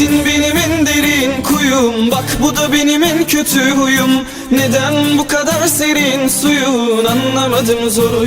Sensin benim en derin kuyum. Bak bu da benim en kötü huyum. Neden bu kadar serin suyun? Anlamadım zor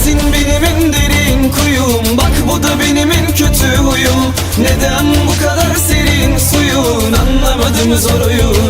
Sensin benim en derin kuyum. Bak bu da benim en kötü huyum. Neden bu kadar serin suyun? Anlamadım zor oyun